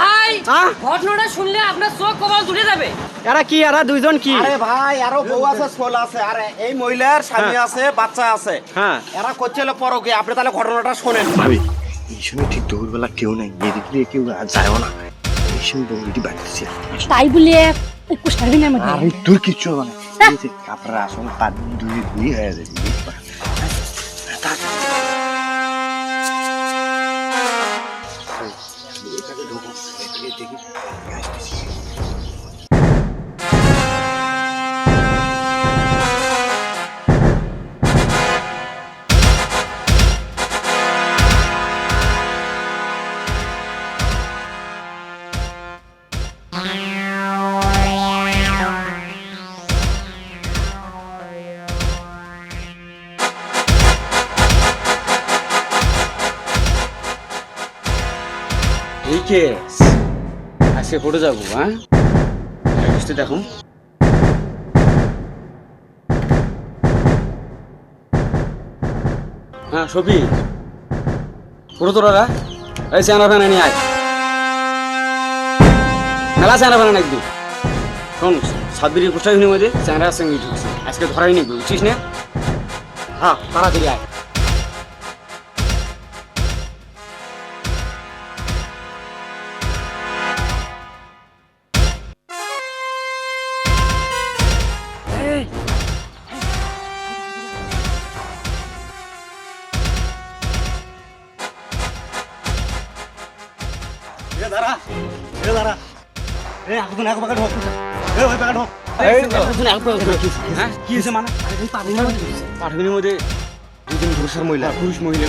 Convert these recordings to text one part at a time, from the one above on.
ভাই হ্যাঁ? ঘটনাটা শুনলে আপনার চোখ কপাল দুটে যাবে। এরা কি এরা দুইজন কি? আরে ভাই আরও বউ আছে ছোল আছে। আরে এই মহিলার স্বামী আছে বাচ্চা আছে। হ্যাঁ। এরা করছিল পরকে। আপনি তাহলে ঘটনাটা শোনেন। ভাবি এই সময় ঠিক দুপুরবেলা কেউ নাই এদিকে কেউ যায়ও না। এই সময় দৌড়িটি বাড়তেছে তাই বলে একটু সারবি না আমাকে আরে তোর কিচ্ছু হবে না। কাপড় আসল পা দুই দুই হয়ে যাবে Geeks. আজকে কোটে যাব হ্যাঁ? দেখুন। হ্যাঁ সবি। পুরো তোরা এই চেনা ফেনা নিয়ে আয়। মেলা চেনা ফেনা নাকবি শোন সাতবিরি কোষ্টাগুলির মধ্যে চেনার সঙ্গে আজকে ধরাই নিবি, বুঝছিস না? হ্যাঁ তাড়াতাড়ি আয়। এ দাঁড়া এ দাঁড়া। এ আগুন আগুন বাগান হোক এ ওই বাগান হোক হ্যাঁ কি হয়েছে মানে? পাঠগুলির মধ্যে দুজন পুরুষের মহিলা। পুরুষ মহিলা।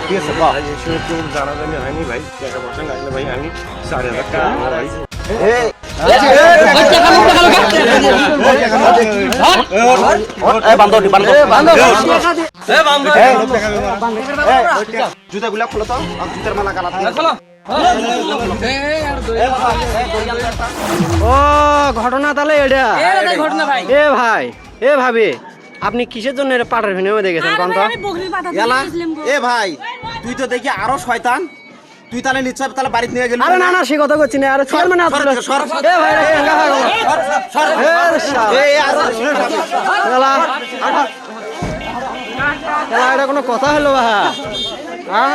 ঠিক আছে বাহ এই সময় কেউ জানাজানি হয়নি ভাই টাকা পয়সা লাগলে ভাই আমি সাড়ে হাজার টাকা ভাই জুতাগুলা খুলো তো জুতার মালা গালা ও ঘটনা তাহলে এটা। ঘটনা ভাই। এ ভাই এ ভাবি আপনি কিসের জন্য এটা পাটার ভিনে মধ্যে গেছেন কোন ভাই, আমি বকরির পাতা দিয়ে এলা গেছিলাম গো। এ ভাই তুই তো দেখি আরও শয়তান। তুই তাহলে নিশ্চয় তাহলে বাড়িতে নিয়ে গেলি। আরে না না সে কথা করছি না। আরে সর মানে আসলে সর, সর, সর। এ ভাই এটা কেঙ্গা হয়ে গেল। এ শালা। এটা কোনো কথা হলো ভাই হ্যাঁ?